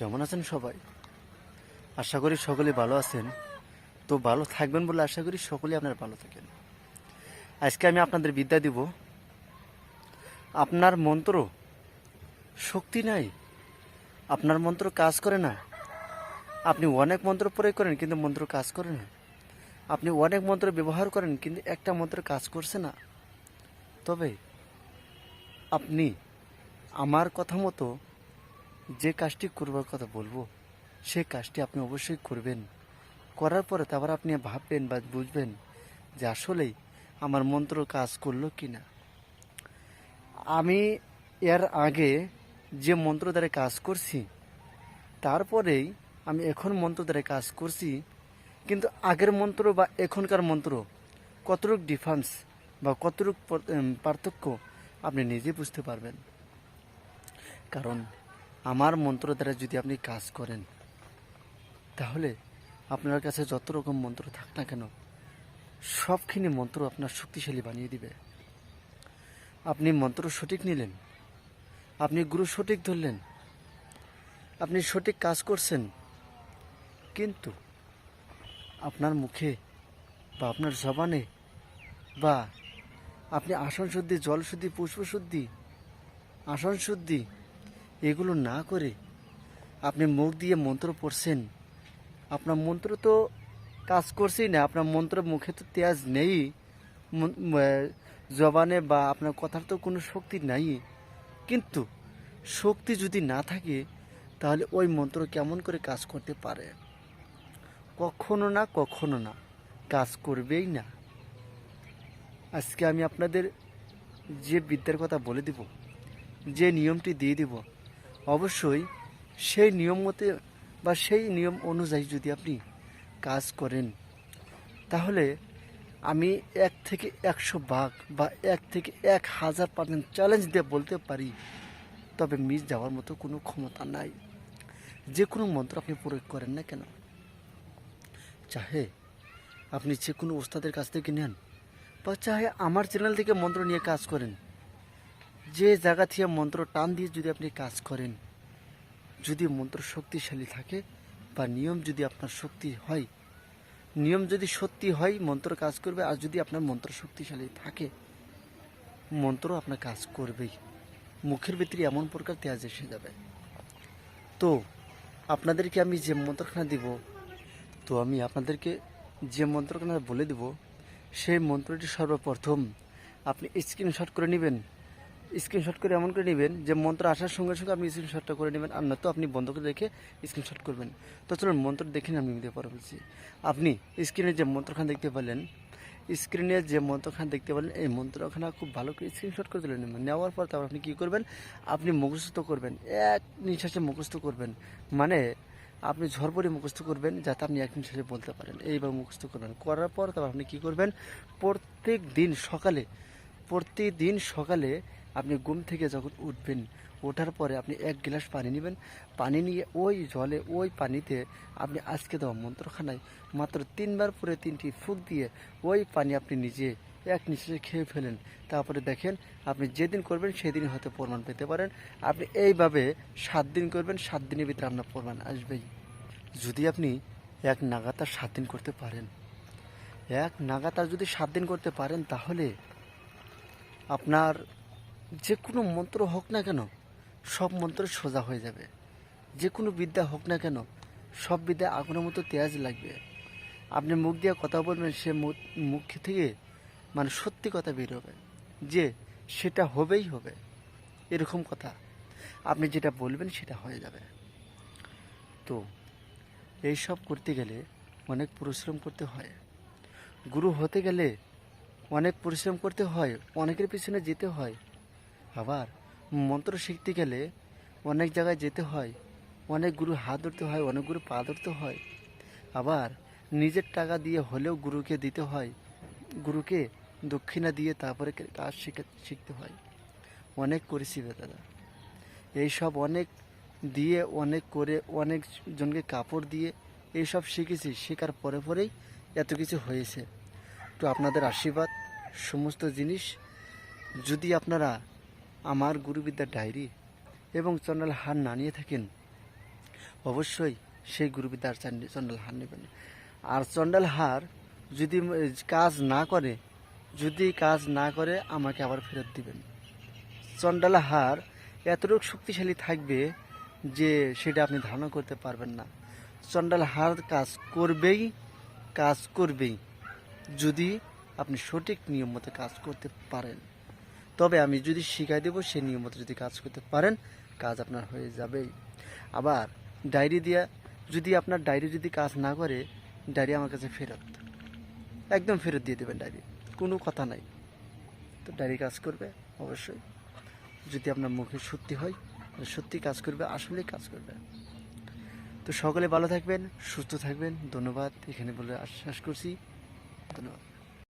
কেমন আছেন সবাই? আশা করি সকলে ভালো আছেন। তো ভালো থাকবেন বলে আশা করি সকলে আপনারা ভালো থাকেন। আজকে আমি আপনাদের বিদ্যা দিব, আপনার মন্ত্র শক্তি নাই, আপনার মন্ত্র কাজ করে না। আপনি অনেক মন্ত্র প্রয়োগ করেন কিন্তু মন্ত্র কাজ করে না। আপনি অনেক মন্ত্র ব্যবহার করেন কিন্তু একটা মন্ত্র কাজ করছে না। তবে আপনি আমার কথা মতো যে কাজটি করবার কথা বলব সে কাজটি আপনি অবশ্যই করবেন। করার পরে তারপর আপনি ভাববেন বা বুঝবেন যে আসলেই আমার মন্ত্র কাজ করল কি না আমি এর আগে যে মন্ত্র দ্বারা কাজ করছি, তারপরেই আমি এখন মন্ত্র দ্বারা কাজ করছি, কিন্তু আগের মন্ত্র বা এখনকার মন্ত্র কতটুক ডিফারেন্স বা কতটুক পার্থক্য আপনি নিজে বুঝতে পারবেন। কারণ আমার মন্ত্র দ্বারা যদি আপনি কাজ করেন, তাহলে আপনার কাছে যত রকম মন্ত্র থাক না কেন, সবখানি মন্ত্র আপনার শক্তিশালী বানিয়ে দিবে। আপনি মন্ত্র সঠিক নিলেন, আপনি গুরু সঠিক ধরলেন, আপনি সঠিক কাজ করছেন, কিন্তু আপনার মুখে বা আপনার জবানে বা আপনি আসন শুদ্ধি, জল শুদ্ধি, পুষ্প শুদ্ধি, আসন শুদ্ধি এগুলো না করে আপনি মুখ দিয়ে মন্ত্র পড়ছেন। আপনার মন্ত্র তো কাজ করছেই না, আপনার মন্ত্র মুখে তো তেজ নেই। জবানে বা আপনার কথার তো কোনো শক্তি নাই। কিন্তু শক্তি যদি না থাকে, তাহলে ওই মন্ত্র কেমন করে কাজ করতে পারে? কখনো না কখনো না, কাজ করবেই না। আজকে আমি আপনাদের যে বিদ্যার কথা বলে দিব, যে নিয়মটি দিয়ে দিব অবশ্যই সেই নিয়ম মতে বা সেই নিয়ম অনুযায়ী যদি আপনি কাজ করেন, তাহলে আমি এক থেকে একশো ভাগ বা এক থেকে এক হাজার পার্সেন্ট চ্যালেঞ্জ দিয়ে বলতে পারি। তবে মিস যাওয়ার মতো কোনো ক্ষমতা নাই। যে কোনো মন্ত্র আপনি প্রয়োগ করেন না কেন? চাহে আপনি যে কোনো ওস্তাদের কাছ থেকে নেন বা চাহে আমার চ্যানেল থেকে মন্ত্র নিয়ে কাজ করেন। যে জায়গা থেকে মন্ত্র টান দিয়ে যদি আপনি কাজ করেন, যদি মন্ত্র শক্তিশালী থাকে বা নিয়ম যদি আপনার শক্তি হয়, নিয়ম যদি সত্যি হয়, মন্ত্র কাজ করবে, আর যদি আপনার মন্ত্র শক্তিশালী থাকে, মন্ত্র আপনার কাজ করবেই। মুখের ভিতরে এমন প্রকার তেজ এসে যাবে। তো, আপনাদেরকে আমি যে মন্ত্রখানা দিব, তো আমি আপনাদেরকে যে মন্ত্রখানা বলে দেব, সেই মন্ত্রটি সর্বপ্রথম আপনি স্ক্রিনশট করে নেবেন। স্ক্রিনশট করে এমন করে নেবেন যে মন্ত্র আসার সঙ্গে সঙ্গে আপনি স্ক্রিনশটটা করে নেবেন, আর নয়তো আপনি বন্ধ করে রেখে স্ক্রিনশট করবেন। তো চলুন মন্ত্র দেখে আমি দিতে পারব বলছি। আপনি স্ক্রিনে যে মন্ত্রখান দেখতে পেলেন স্ক্রিনে যে মন্ত্রখান দেখতে পেলেন, এই মন্ত্রখানা খুব ভালো করে স্ক্রিনশট করে তুলে নেবেন। নেওয়ার পর তারপর আপনি কী করবেন? আপনি মুখস্থ করবেন, এক নিঃশ্বাসে মুখস্থ করবেন। মানে আপনি ঝরপরে মুখস্থ করবেন, যাতে আপনি এক নিঃশ্বাসে বলতে পারেন। এইভাবে মুখস্থ করবেন। করার পর তারপর আপনি কী করবেন? প্রত্যেক দিন সকালে প্রতিদিন সকালে আপনি ঘুম থেকে যখন উঠবেন, ওঠার পরে আপনি এক গ্লাস পানি নেবেন। পানি নিয়ে ওই জলে, ওই পানিতে আপনি আজকে দেওয়া মন্ত্রখানায় মাত্র তিনবার পরে তিনটি ফুক দিয়ে ওই পানি আপনি নিজে এক নিঃশ্বাসে খেয়ে ফেলেন। তারপরে দেখেন, আপনি যেদিন করবেন সেদিন হয়তো প্রমাণ পেতে পারেন। আপনি এইভাবে সাত দিন করবেন, সাত দিনের ভিতরে আপনার প্রমাণ আসবেই। যদি আপনি এক নাগাতার সাত দিন করতে পারেন, এক নাগাতার যদি সাত দিন করতে পারেন, তাহলে আপনার যে কোনো মন্ত্র হোক না কেন, সব মন্ত্র সোজা হয়ে যাবে। যে কোনো বিদ্যা হোক না কেন, সব বিদ্যা আগুনের মতো তেজ লাগবে। আপনি মুখ দিয়ে কথা বলবেন, সে মুখ- মুখ থেকে মানে সত্যি কথা বের হবে, যে সেটা হবেই হবে। এরকম কথা। আপনি যেটা বলবেন সেটা হয়ে যাবে। তো, এইসব করতে গেলে অনেক পরিশ্রম করতে হয়। গুরু হতে গেলে অনেক পরিশ্রম করতে হয়, অনেকের পিছনে যেতে হয়। আবার মন্ত্র শিখতে গেলে অনেক জায়গায় যেতে হয়, অনেক গুরু হাত ধরতে হয়, অনেক গুরু পা ধরতে হয়। আবার নিজের টাকা দিয়ে হলেও গুরুকে দিতে হয়, গুরুকে দক্ষিণা দিয়ে তারপরে কাজ শিখে শিখতে হয়। অনেক করেছি দাদা। এইসব অনেক দিয়ে, অনেক করে, অনেক জনকে কাপড় দিয়ে এইসব শিখেছি, শেখার পরে পরেই এত কিছু হয়েছে। তো আপনাদের আশীর্বাদ, সমস্ত জিনিস যদি আপনারা আমার গুরুবিদ্যার ডায়েরি এবং চ্যানেল হার না নিয়ে থাকেন, অবশ্যই সেই গুরুবিদ্যার চান্ডি- চণ্ডাল হার নেবেন। আর চণ্ডাল হার যদি কাজ না করে, যদি কাজ না করে আমাকে আবার ফেরত দিবেন। চণ্ডাল হার এতটুকু শক্তিশালী থাকবে যে সেটা আপনি ধারণা করতে পারবেন না। চণ্ডাল হার কাজ করবেই কাজ করবেই, যদি আপনি সঠিক নিয়ম মতো কাজ করতে পারেন। তবে আমি যদি শিখাই দেবো সেই নিয়ম মতো যদি কাজ করতে পারেন, কাজ আপনার হয়ে যাবেই। আবার ডায়েরি দিয়া যদি আপনার ডায়েরি যদি কাজ না করে, ডায়েরি আমার কাছে ফেরত। একদম ফেরত দিয়ে দেবেন ডায়েরি। কোনো কথা নাই। তো ডায়েরি কাজ করবে, অবশ্যই। যদি আপনার মুখে সত্যি হয় সত্যি কাজ করবে, আসলেই কাজ করবে। তো সকলে ভালো থাকবেন, সুস্থ থাকবেন। ধন্যবাদ। এখানে বলে আশ্বাস করছি। ধন্যবাদ।